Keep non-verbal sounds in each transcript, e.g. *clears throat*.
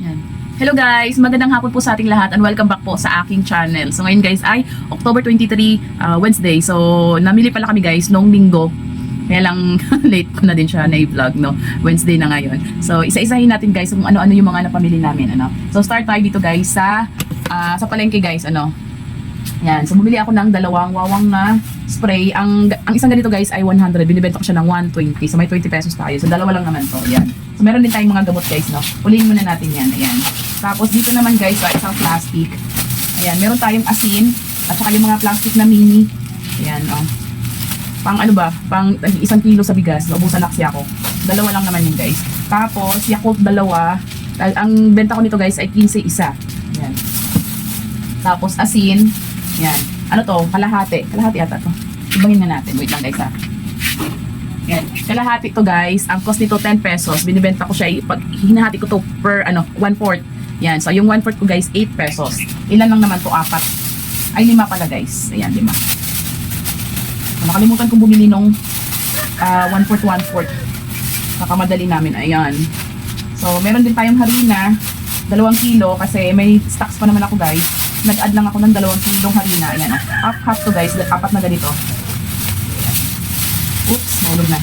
Yan. Hello guys, magandang hapon po sa ating lahat and welcome back po sa aking channel. So ngayon guys ay October 23, uh, Wednesday. So namili pala kami guys noong linggo. Kaya lang *laughs* late ko na din siya na i-vlog no. Wednesday na ngayon. So isa-isahin natin guys kung ano-ano yung mga napamili namin ano. So start tayo dito guys sa ah, sa palengke guys ano. Yan, so bumili ako ng dalawang wawang na spray. Ang ang isang ganito guys ay 100. Binibenta ko siya ng 120. So may 20 pesos tayo. So dalawa lang naman to. Yan. So meron din tayong mga gamot guys, no. Ulihin muna natin yan. Ayan. Tapos dito naman guys, ay isang plastic. Ayan, meron tayong asin at saka yung mga plastic na mini. Ayan, oh. Pang ano ba? Pang isang kilo sa bigas. Naubusan na kasi ako. Dalawa lang naman yun guys. Tapos, Yakult dalawa. Al- Ang benta ko nito guys ay 15 isa. Ayan. Tapos asin. Yan. Ano to? Kalahati. Kalahati ata to. Ibangin na natin. Wait lang guys ha. Yan. Kalahati to guys. Ang cost nito 10 pesos. Binibenta ko siya. Pag hinahati ko to per ano, 1 fourth. Yan. So yung 1 fourth ko guys 8 pesos. Ilan lang naman to? Apat. Ay lima pala guys. Ayan, lima. So, nakalimutan kong bumili nung uh, 1 fourth, 1 fourth. Kakamadali namin. Ayan. So meron din tayong harina. Dalawang kilo kasi may stocks pa naman ako guys nag-add lang ako ng dalawang kilong harina. Ayan, oh. half half to guys, apat na ganito. Ayan. Oops, mahulog na.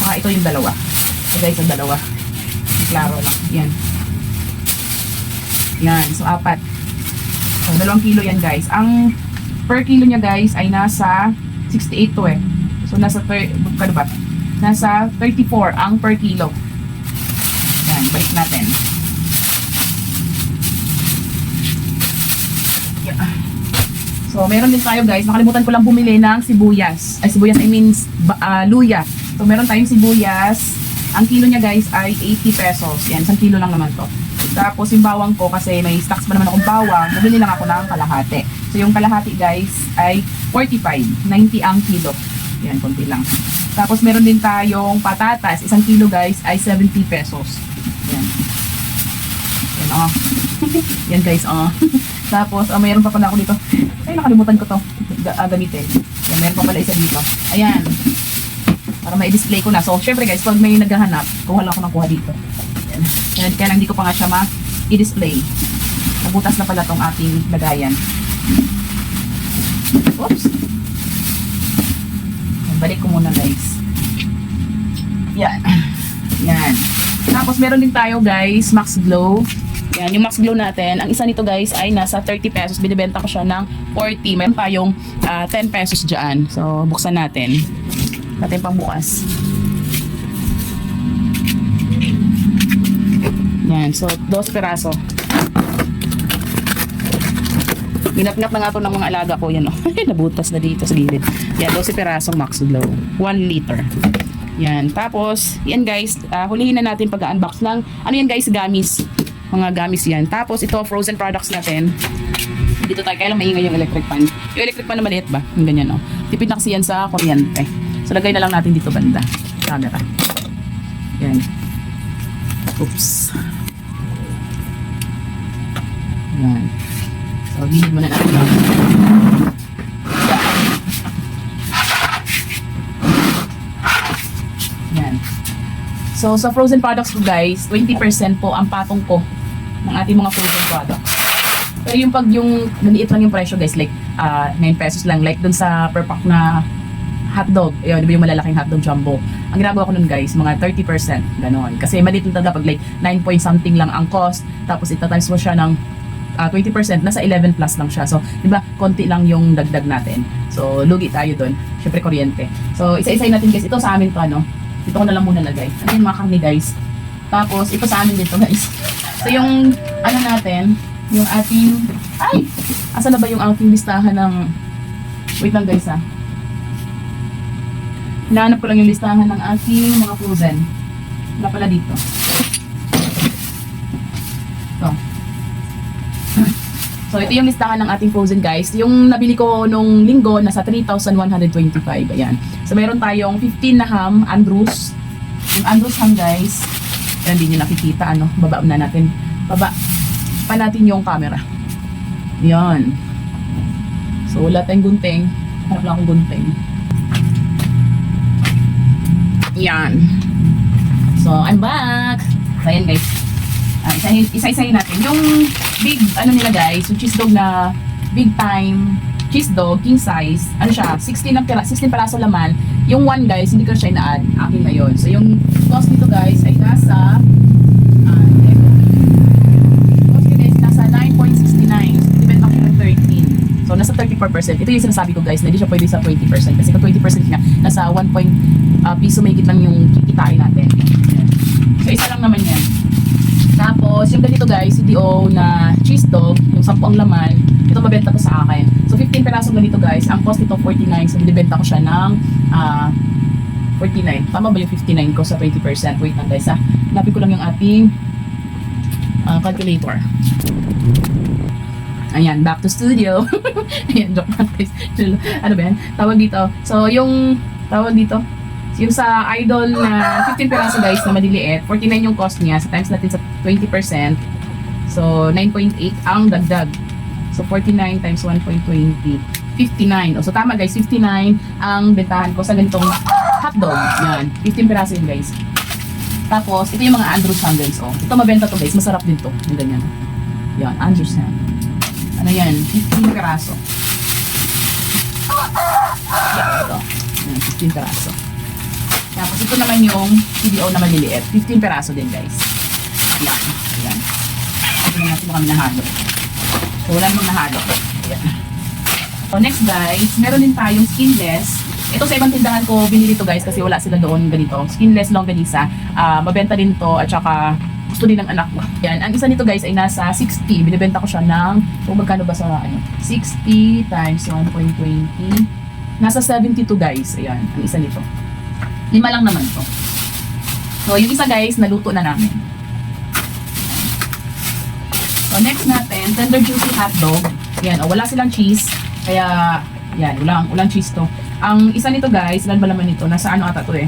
Saka ito yung dalawa. Ito guys, yung dalawa. Klaro lang. Yan. Yan, so apat. So, dalawang kilo yan guys. Ang per kilo niya guys ay nasa 68 to eh. So, nasa, thir- ano ba? Nasa 34 ang per kilo. Yan, balik natin. So, meron din tayo guys. Nakalimutan ko lang bumili ng sibuyas. Ay, sibuyas, I mean, ah, luya. So, meron tayong sibuyas. Ang kilo niya guys ay 80 pesos. Yan, isang kilo lang naman to. Tapos, yung bawang ko, kasi may stocks pa naman akong bawang, nabili lang ako ng kalahati. So, yung kalahati guys ay 45. 90 ang kilo. Yan, konti lang. Tapos, meron din tayong patatas. Isang kilo guys ay 70 pesos. Yan. Yan, oh. *laughs* Yan guys, oh. *laughs* Tapos, ah, mayroon pa pala ako dito. Ay, nakalimutan ko to. Ga-. Yan, mayroon pa pala isa dito. Ayan. Para ma-display ko na. So, syempre guys, pag may naghahanap, kuha lang ako ng kuha dito. Ayan. Kaya, kaya lang hindi ko pa nga siya ma-i-display. Nabutas na pala tong ating lagayan. Oops. Balik ko muna guys. Yan. *clears throat* Yan. Tapos meron din tayo guys, Max Glow. Yan, yung Max Glow natin. Ang isa nito guys ay nasa 30 pesos. Binibenta ko siya ng 40. Meron tayong ah, 10 pesos dyan. So, buksan natin. Natin pang bukas. Yan, so 2 peraso. Ginap-ngap na nga to ng mga alaga ko. Yan, oh. *laughs* Nabutas na dito sa gilid. Yan, 12 perasong Max Glow. 1 liter. Yan. Tapos, yan guys, ah, hulihin na natin pag-unbox ng, ano yan guys, gamis. Mga gamis yan. Tapos, ito, frozen products natin. Dito tayo, kaya lang maingay yung electric fan. Yung electric fan na maliit ba? Yung ganyan, oh. Tipid na kasi yan sa kuryente. So, lagay na lang natin dito banda. Camera. Yan. Oops. Yan. So, gilid muna natin. Yan. So, sa frozen products ko guys, 20% po ang patong ko ng ating mga frozen products. Pero yung pag yung maliit lang yung presyo guys, like ah 9 pesos lang, like dun sa per pack na hotdog, yun, yung malalaking hotdog jumbo. Ang ginagawa ko nun guys, mga 30%, ganon. Kasi maliit lang talaga pag like 9 point something lang ang cost, tapos itatimes mo siya ng ah, 20%, nasa 11 plus lang siya. So, di ba, konti lang yung dagdag natin. So, lugi tayo dun. Siyempre, kuryente. So, isa-isay natin guys. Ito sa amin to, ano? Dito ko na lang muna lagay. Ano yung mga karne guys? Tapos, ito sa amin dito guys. So, yung, ano natin, yung ating, ay! Asa na ba yung ating listahan ng, wait lang guys ah. Hinahanap ko lang yung listahan ng ating mga frozen. Wala pala dito. Ito. *laughs* So, ito yung listahan ng ating frozen guys. Yung nabili ko nung linggo, nasa 3,125. Ayan. So, meron tayong 15 na ham, Andrews. Yung Andrews ham guys. Ayan, hindi nyo nakikita. Ano, baba na natin. Baba pa natin yung camera. Yan. So, wala tayong gunting. Hanap lang akong gunting. Yan. So, I'm back. So, ayan guys. Isa- isa-isahin natin. Yung big, ano nila guys, yung cheese dog na big time cheese dog, king size, ano siya, 16 na pira, 16 peraso laman. Yung one guys, hindi ko siya ina-add. Akin na yun. So yung cost nito guys ay nasa ah, cost nito guys nasa 9.69. Depende ng 13. So nasa 34%. Ito yung sinasabi ko guys, na hindi siya pwede sa 20% kasi kung 20% nga, nasa 1 point ah, piso may lang yung kikitain natin. So isa lang naman yan. Tapos, yung ganito guys, CDO na cheese dog, yung 10 ang laman, ito mabenta ko sa akin. So, 15 perasong ganito guys, ang cost nito 49, so binibenta ko siya ng ah 49. Tama ba yung 59 ko sa 20%? Wait lang guys ha. Lapit ko lang yung ating ah, calculator. Ayan, back to studio. *laughs* Ayan, joke lang guys. ano ba yan? Tawag dito. So, yung tawag dito, yung sa idol na 15 peraso guys na maliliit, 49 yung cost niya. Sa times natin sa 20%. So, 9.8 ang dagdag. So, 49 times 1.20. 59. O, so, tama guys, 59 ang bentahan ko sa ganitong hotdog. Yan. 15 peraso yun guys. Tapos, ito yung mga Andrew sandals. Oh. Ito mabenta to guys. Masarap din to. Yung ganyan. Yan, Andrew sandals. Ano yan? 15 peraso. Yan, ito. Yan, 15 peraso. Tapos ito naman yung CDO na maliliit. 15 peraso din guys. Yan. Yan. Ito na natin kami nahalo. So, wala namang nahalo. Yan. So, next guys, meron din tayong skinless. Ito sa ibang tindahan ko, binili to guys kasi wala sila doon ganito. Skinless longganisa. Ah, mabenta din to at saka gusto din ng anak ko. Yan. Ang isa nito guys ay nasa 60. Binibenta ko siya ng, kung magkano ba sa ano, 60 times 1.20. Nasa 72 guys. Ayan. Ang isa nito. Lima lang naman to. So, yung isa guys, naluto na namin. So, next natin, tender juicy hotdog. Yan, o, wala silang cheese. Kaya, yan, walang, walang cheese to. Ang isa nito guys, ilan ba laman nito? Nasa ano ata to eh?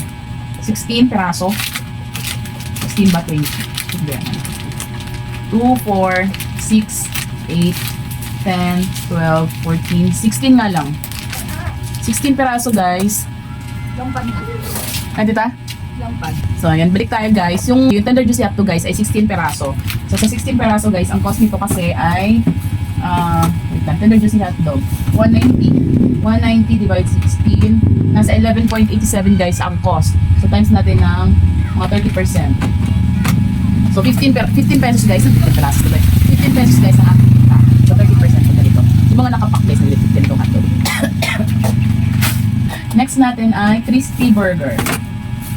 16 peraso. 16 ba 20? Ano ba yan? 2, 4, 6, 8, 10, 12, 14, 16 nga lang. 16 peraso guys. Lampad na. Ay, tita? Lampad. So, ayan, balik tayo guys. Yung, yung tender juicy hotdog guys ay 16 peraso. So, sa 16 peraso guys, ang cost nito kasi ay, ah, wait lang, tender juicy hotdog, 190. 190 divided 16, nasa 11.87 guys ang cost. So, times natin ng mga 30%. So, 15, per, 15 pesos guys, ang 15 peraso, diba? 15 pesos guys ang ating kita. So, 30% ng ganito. Yung mga nakapack guys, na ganitong hotdog. Next natin ay crispy burger.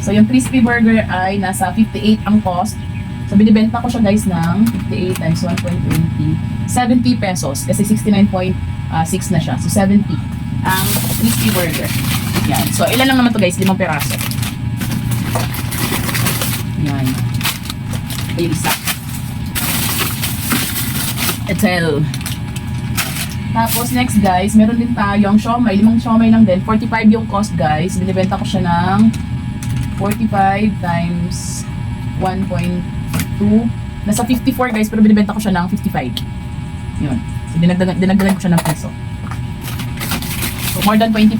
So, yung crispy burger ay nasa 58 ang cost. So, binibenta ko siya guys ng 58 times 1.20. 70 pesos. Kasi 69.6 na siya. So, 70 ang crispy burger. Yan. So, ilan lang naman to guys? Limang peraso. Yan. Ay, isa. Etel. Tapos next guys, meron din tayong siomay. Limang siomay lang din. 45 yung cost guys. Binibenta ko siya ng 45 times 1.2. Nasa 54 guys, pero binibenta ko siya ng 55. Yun. So, dinagdagan, dinagdagan ko siya ng piso. So, more than 20%.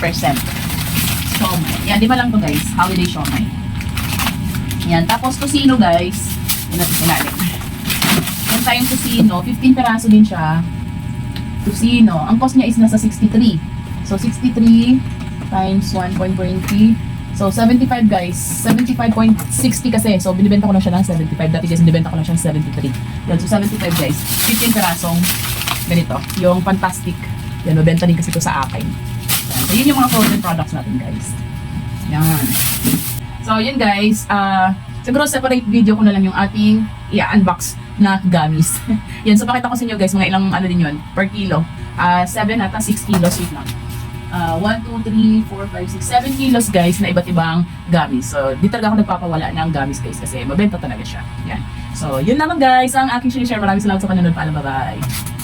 Siomay. Yan, di ba lang to guys? Holiday siomay. Yan. Tapos, tosino guys. Yan natin ilalim. Meron tayong tosino. 15 peraso din siya. Tosino. Ang cost niya is nasa 63. So, 63 times 1.20. So, 75 guys. 75.60 kasi. So, binibenta ko lang siya ng 75. Dati guys, binibenta ko lang siya ng 73. Yan. So, 75 guys. 15 perasong ganito. Yung fantastic. Yan, mabenta din kasi ito sa akin. Yan. So, yun yung mga frozen products natin guys. Yan. So, yun guys. Ah, siguro separate video ko na lang yung ating i-unbox na gamis. *laughs* yan. So, pakita ko sa inyo guys, mga ilang ano din yun, per kilo. Ah, 7 ata 6 kilos. Wait lang. Ah, 1, 2, 3, 4, 5, 6, 7 kilos guys na iba't ibang gamis. So, di talaga ako nagpapawala ng gamis guys kasi mabenta talaga siya. Yan. So, yun naman guys ang aking share. Maraming salamat sa panonood. Paalam, bye-bye.